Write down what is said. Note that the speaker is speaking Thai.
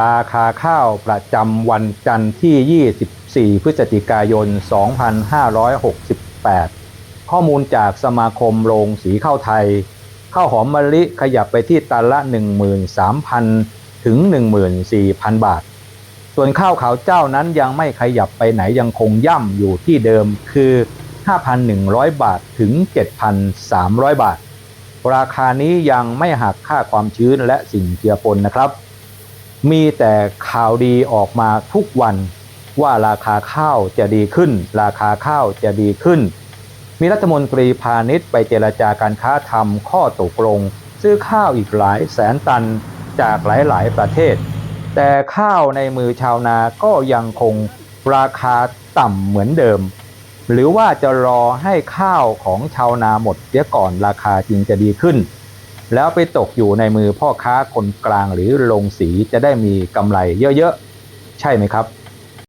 ราคาข้าวประจำวันจันทร์ที่ 24 พฤศจิกายน 2568 ข้อมูลจากสมาคมโรงสีข้าวไทย ข้าวหอมมะลิขยับไปที่ตันละ 13,000 ถึง 14,000 บาท ส่วนข้าวขาวเจ้านั้นยังไม่ขยับไปไหนยังคงย่ำอยู่ที่เดิมคือ 5,100 บาทถึง 7,300 บาท ราคานี้ยังไม่หักค่าความชื้นและสิ่งเจือปนนะครับ มีแต่ข่าวดีออกมาทุกวันว่าราคาข้าวจะดีขึ้น ราคาข้าวจะดีขึ้น มีรัฐมนตรีพาณิชย์ไปเจรจาการค้าทำข้อตกลง ซื้อข้าวอีกหลายแสนตันจากหลายๆประเทศ แต่ข้าวในมือชาวนาก็ยังคงราคาต่ำเหมือนเดิม หรือว่าจะรอให้ข้าวของชาวนาหมดเสียก่อนราคาจึงจะดีขึ้น แล้วไปตกอยู่ในมือพ่อค้าคนกลางหรือโรงสีจะได้มีกำไรเยอะๆ ใช่ไหมครับ